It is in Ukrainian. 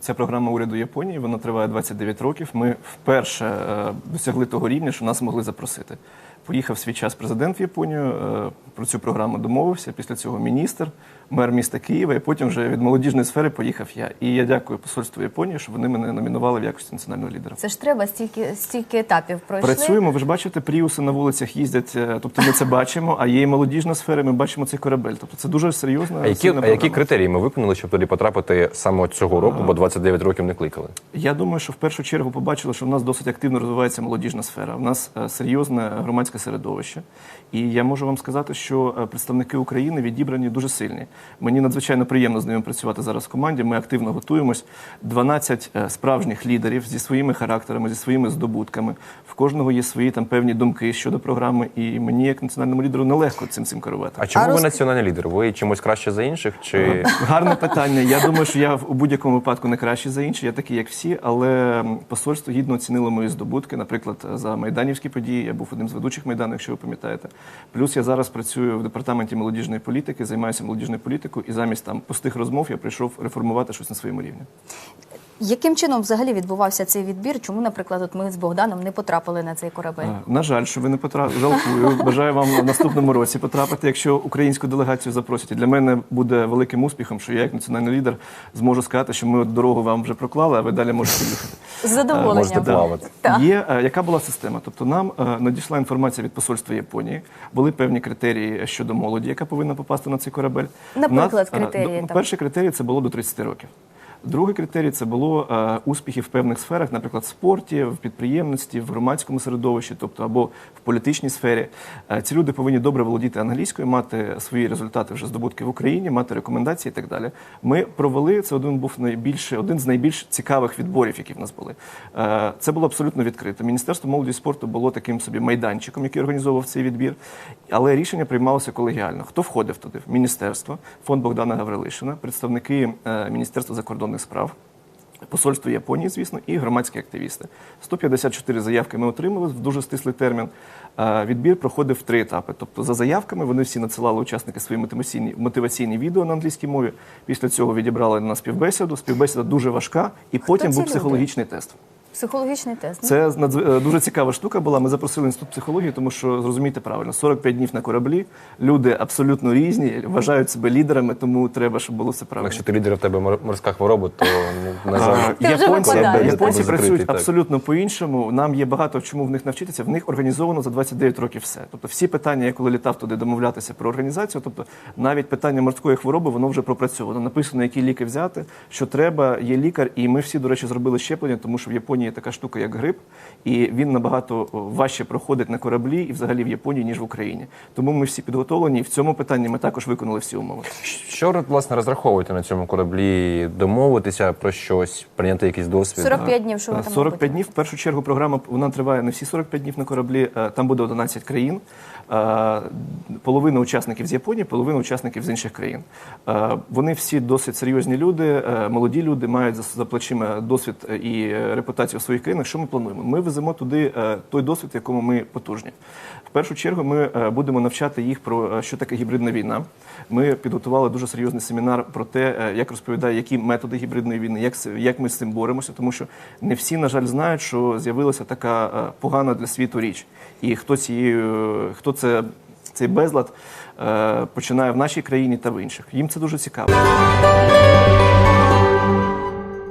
Це програма уряду Японії. Вона триває 29 років. Ми вперше е, досягли того рівня, що нас могли запросити. Поїхав свій час президент в Японію. е, Про цю програму домовився. Після цього міністр, мер міста Києва. І потім вже від молодіжної сфери поїхав я. І я дякую посольству Японії, що вони мене номінували в якості національного лідера. Це ж треба стільки стільки етапів пройшли. Працюємо, ви ж бачите, пріуси на вулицях їздять. е, Тобто ми це бачимо. А є і молодіжна сфера. Ми бачимо цей корабель. Тобто це дуже серйозна. А які, а які критерії ми виконали, щоб туди потрапити саме цього року, бо 29 років не кликали? Я думаю, що в першу чергу побачили, що в нас досить активно розвивається молодіжна сфера. У нас е, серйозне громадське середовище. І я можу вам сказати, що е, представники України відібрані дуже сильні. Мені надзвичайно приємно з ними працювати зараз в команді. Ми активно готуємось. 12 е, справжніх лідерів зі своїми характерами, зі своїми здобутками. В кожного є свої там певні думки щодо програми. І мені, як національному лідеру, нелегко цим цим керувати. А чому А ви роз- національний лідер? Ви чимось краще за інших? Чи Гарне питання. Я думаю, що я в- у будь-якому випадку не кращий за інші, я такий, як всі, але посольство гідно оцінило мої здобутки. Наприклад, за майданівські події. Я був одним з ведучих майданів, якщо ви пам'ятаєте. Плюс я зараз працюю в департаменті молодіжної політики, займаюся молодіжною політикою, і замість там пустих розмов я прийшов реформувати щось на своєму рівні. Яким чином взагалі відбувався цей відбір? Чому, наприклад, от ми з Богданом не потрапили на цей корабель? Е, На жаль, що ви не потрапили. Жалкую. Бажаю вам в наступному році потрапити, якщо українську делегацію запросять. І для мене буде великим успіхом, що я, як національний лідер, зможу сказати, що ми от дорогу вам вже проклали, а ви далі можете їхати. З задоволенням. можете плавати? Так. Є е, яка була система? Тобто нам е, надійшла інформація від посольства Японії. Були певні критерії щодо молоді, яка повинна попасти на цей корабель. Наприклад, Нас, е, критерії до-. Перший критерій це було до 30 років. Другий критерій це було е, успіхи в певних сферах, наприклад, в спорті, в підприємництві, в громадському середовищі, тобто або в політичній сфері. Е, ці люди повинні добре володіти англійською, мати свої результати вже здобутки в Україні, мати рекомендації і так далі. Ми провели це. Один був найбільше, один з найбільш цікавих відборів, які в нас були. Е, це було абсолютно відкрито. Міністерство молоді і спорту було таким собі майданчиком, який організовував цей відбір. Але рішення приймалося колегіально. Хто входив туди? Міністерство, фонд Богдана Гаврилишина, представники Міністерства закордонних справ. Посольство Японії, звісно, і громадські активісти. 154 заявки ми отримали в дуже стислий термін. Е, Відбір проходив в три етапи. Тобто, за заявками вони всі надсилали учасники свої мотиваційні, мотиваційні відео на англійській мові. Після цього відібрали на співбесіду. Співбесіда дуже важка, і потім ці був люди? психологічний тест. Психологічний тест. Це надзв- е, дуже цікава штука була. Ми запросили інститут психології, тому що зрозумійте правильно, 45 днів на кораблі. Люди абсолютно різні, вважають себе лідерами, тому треба, щоб було все правильно. якщо ти лідер, в тебе морська хвороба, то ну, на жаль. Японці, японці працюють так. абсолютно по-іншому. Нам є багато чому в них навчитися. В них організовано за 29 років все. Тобто всі питання, я коли літав туди домовлятися про організацію, тобто навіть питання морської хвороби, воно вже пропрацьовано. Написано, які ліки взяти, що треба, є лікар. І ми всі, до речі, зробили щеплення, тому що в Японії є така штука, як грип, і він набагато важче проходить на кораблі і взагалі в Японії, ніж в Україні. Тому ми всі підготовлені, і в цьому питанні ми також виконали всі умови. Що власне розраховуєте на цьому кораблі? Домовитися про щось, прийняти якийсь досвід? 45 днів, що ви Е, там 45 робите? днів. В першу чергу програма вона триває не всі 45 днів на кораблі. е, Там буде 11 країн. Е, Половина учасників з Японії, половина учасників з інших країн. Е, Вони всі досить серйозні люди, е, молоді люди, мають за- плечима досвід і репутацію в своїх країнах. Що ми плануємо? Ми веземо туди той досвід, в якому ми потужні. В першу чергу ми будемо навчати їх про що таке гібридна війна. Ми підготували дуже серйозний семінар про те, як розповідає, які методи гібридної війни, як, як ми з цим боремося, тому що не всі, на жаль, знають, що з'явилася така погана для світу річ. І хто цією, хто це цей безлад е, починає в нашій країні та в інших. Їм це дуже цікаво.